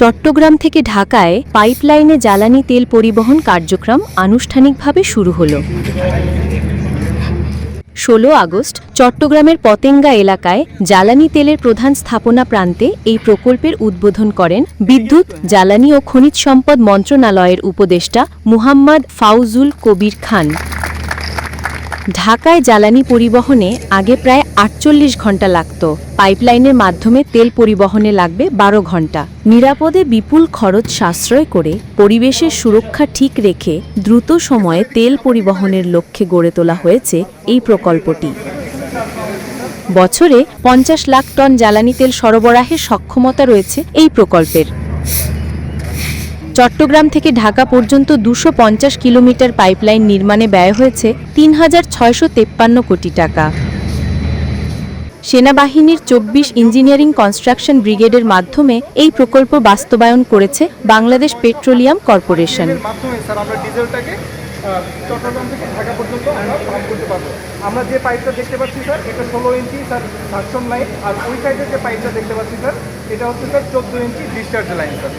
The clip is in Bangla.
চট্টগ্রাম থেকে ঢাকায় পাইপলাইনে জ্বালানি তেল পরিবহন কার্যক্রম আনুষ্ঠানিকভাবে শুরু হল। ষোলো আগস্ট, চট্টগ্রামের পতেঙ্গা এলাকায় জ্বালানি তেলের প্রধান স্থাপনা প্রান্তে এই প্রকল্পের উদ্বোধন করেন বিদ্যুৎ, জ্বালানি ও খনিজ সম্পদ মন্ত্রণালয়ের উপদেষ্টা মুহাম্মদ ফাউজুল কবির খান। ঢাকায় জ্বালানি পরিবহনে আগে প্রায় আটচল্লিশ ঘণ্টা লাগত। পাইপলাইনের মাধ্যমে তেল পরিবহনে লাগবে বারো ঘণ্টা। নিরাপদে বিপুল খরচ সাশ্রয় করে পরিবেশের সুরক্ষা ঠিক রেখে দ্রুত সময়ে তেল পরিবহনের লক্ষ্যে গড়ে তোলা হয়েছে এই প্রকল্পটি। বছরে পঞ্চাশ লাখ টন জ্বালানি তেল সরবরাহের সক্ষমতা রয়েছে এই প্রকল্পের। চট্টগ্রাম থেকে ঢাকা পর্যন্ত দুশো কিলোমিটার পাইপলাইন নির্মাণে ব্যয় হয়েছে তিন হাজার ছয়শো তেপ্পান্ন কোটি টাকা। সেনাবাহিনীর চব্বিশ ইঞ্জিনিয়ারিং কনস্ট্রাকশন ব্রিগেডের মাধ্যমে এই প্রকল্প বাস্তবায়ন করেছে বাংলাদেশ পেট্রোলিয়াম কর্পোরেশন। আমরা যে পাইপটা দেখতে পাচ্ছি, স্যার, এটা ষোলো ইঞ্চি, স্যার সাকশন লাইন, আর ওই যে পাইপটা দেখতে পাচ্ছি, স্যার, এটা হচ্ছে, স্যার, চোদ্দ ইঞ্চি ডিসচার্জ লাইন স্যার।